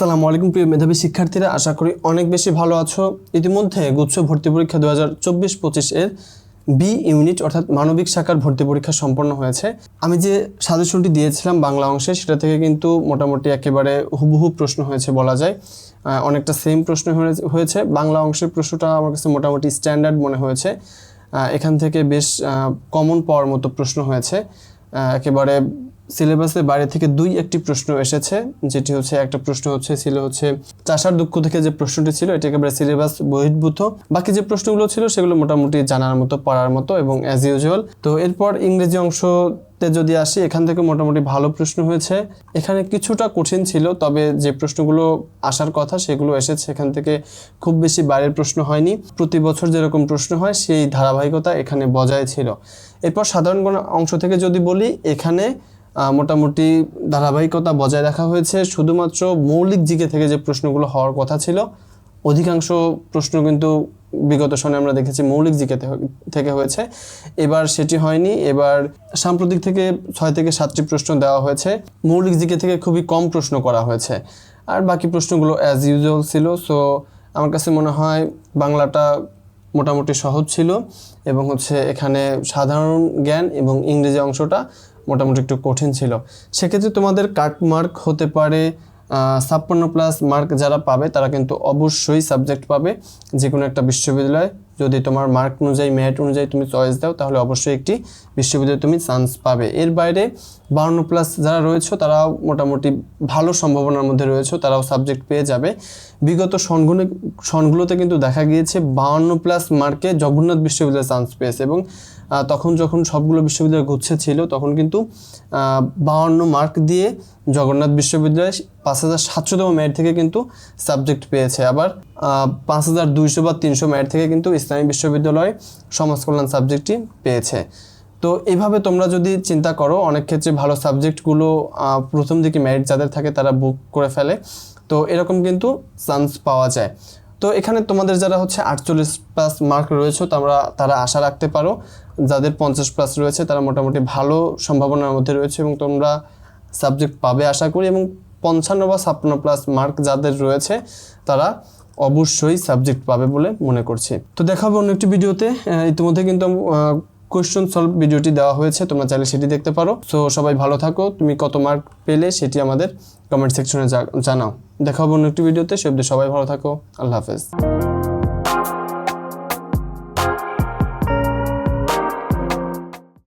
আসসালামু আলাইকুম, প্রিয় মেধাবী শিক্ষার্থীরা। আশা করি অনেক বেশি ভালো আছো। ইতিমধ্যে গুচ্ছ ভর্তি পরীক্ষা দু হাজার চব্বিশ পঁচিশ বি ইউনিট অর্থাৎ মানবিক শাখার ভর্তি পরীক্ষা সম্পন্ন হয়েছে। আমি যে সাজেশনটি দিয়েছিলাম বাংলা অংশে, সেটা থেকে কিন্তু মোটামুটি একেবারে হুবহু প্রশ্ন হয়েছে বলা যায়। অনেকটা সেম প্রশ্ন হয়ে- হয়েছে। বাংলা অংশের প্রশ্নটা আমার কাছে মোটামুটি স্ট্যান্ডার্ড মনে হয়েছে। এখান থেকে বেশ কমন পাওয়ার মতো প্রশ্ন হয়েছে। একেবারে সিলেবাসের বাইরে থেকে দুই একটি প্রশ্ন এসেছে, যেটি হচ্ছে, একটা প্রশ্ন হচ্ছে, ছিল হচ্ছে, চাষার দুঃখ থেকে যে প্রশ্নটি ছিল এটি একেবারে সিলেবাস বহির্ভূত। বাকি যে প্রশ্নগুলো ছিল, সেগুলো মোটামুটি জানার মতো, পড়ার মতো এবং অ্যাজ ইউজুয়াল তো এরপর ইংরেজি অংশতে যদি আসি, এখান থেকে মোটামুটি ভালো প্রশ্ন হয়েছে। এখানে কিছুটা কঠিন ছিল, তবে যে প্রশ্নগুলো আসার কথা, সেগুলো এসেছে। এখান থেকে খুব বেশি বাইরের প্রশ্ন হয়নি। প্রতি বছর যেরকম প্রশ্ন হয়, সেই ধারাবাহিকতা এখানে বজায় ছিল। এরপর সাধারণ কোনো অংশ থেকে যদি বলি, এখানে মোটামুটি ধারাবাহিকতা বজায় রাখা হয়েছে। শুধুমাত্র মৌলিক জিকে থেকে যে প্রশ্নগুলো হওয়ার কথা ছিল, অধিকাংশ প্রশ্ন কিন্তু বিগত সনে আমরা দেখেছি মৌলিক জিকে থেকে- হয়েছে। এবার সেটি হয়নি। এবার সাম্প্রতিক থেকে ছয় থেকে সাতটি প্রশ্ন দেওয়া হয়েছে। মৌলিক জিকে থেকে খুবই কম প্রশ্ন করা হয়েছে। আর বাকি প্রশ্নগুলো অ্যাজ ইউজুয়াল ছিল। সো আমার কাছে মনে হয় বাংলাটা মোটামুটি সহজ ছিল এবং হচ্ছে এখানে সাধারণ জ্ঞান এবং ইংরেজি অংশটা মোটামুটি একটু কঠিন ছিল। সেক্ষেত্রে তোমাদের কাট মার্ক হতে পারে ছাপ্পান্ন প্লাস মার্ক যারা পাবে, তারা কিন্তু অবশ্যই সাবজেক্ট পাবে যে কোনো একটা বিশ্ববিদ্যালয়ে। যদি তোমার মার্ক অনুযায়ী মেরিট অনুযায়ী তুমি চয়েস দাও, তাহলে অবশ্যই একটি বিশ্ববিদ্যালয়ে তুমি চান্স পাবে। এর বাইরে বাউন্ন প্লাস যারা রয়েছে, তারাও মোটামুটি ভালো সম্ভাবনার মধ্যে রয়েছে, তারাও সাবজেক্ট পেয়ে যাবে। বিগত সনগুলো সনগুলোতে কিন্তু দেখা গিয়েছে বাউন্ন প্লাস মার্কে জগন্নাথ বিশ্ববিদ্যালয়ে চান্স পেয়েছে এবং তখন যখন সবগুলো বিশ্ববিদ্যালয় গুচ্ছে ছিল, তখন কিন্তু বাউন্ন মার্ক দিয়ে জগন্নাথ বিশ্ববিদ্যালয় পাঁচ হাজার সাতশোতম মেরিট থেকে কিন্তু সাবজেক্ট পেয়েছে। আবার পাঁচ হাজার দুইশো বা তিনশো মেরিট থেকে কিন্তু ইসলামী বিশ্ববিদ্যালয় সমাজ কল্যাণ সাবজেক্টটি পেয়েছে। তো এইভাবে তোমরা যদি চিন্তা করো, অনেক ক্ষেত্রে ভালো সাবজেক্টগুলো প্রথম দিকে মেরিট যাদের থাকে তারা বুক করে ফেলে। তো এরকম কিন্তু চান্স পাওয়া যায়। তো এখানে তোমাদের যারা হচ্ছে আটচল্লিশ প্লাস মার্ক রয়েছে, তোমরা, তারা আশা রাখতে পারো, যাদের পঞ্চাশ প্লাস রয়েছে, তারা মোটামুটি ভালো সম্ভাবনার মধ্যে রয়েছে এবং তোমরা সাবজেক্ট পাবে আশা করি এবং পঞ্চান্ন বা ছাপ্পান্ন প্লাস মার্ক যাদের রয়েছে, তারা অবশ্যই সাবজেক্ট পাবে বলে মনে করছি। তো দেখাবো অন্য একটি ভিডিওতে। ইতিমধ্যে কিন্তু কোয়েশ্চন সলভ ভিডিওটি দেওয়া হয়েছে, তোমরা চাইলে সেটি দেখতে পারো। সো সবাই ভালো থাকো, তুমি কত মার্ক পেলে সেটি আমাদের কমেন্ট সেকশনে জানাও। দেখাবো অন্য একটি ভিডিওতে, সে সবাই ভালো থাকো, আল্লাহ হাফেজ।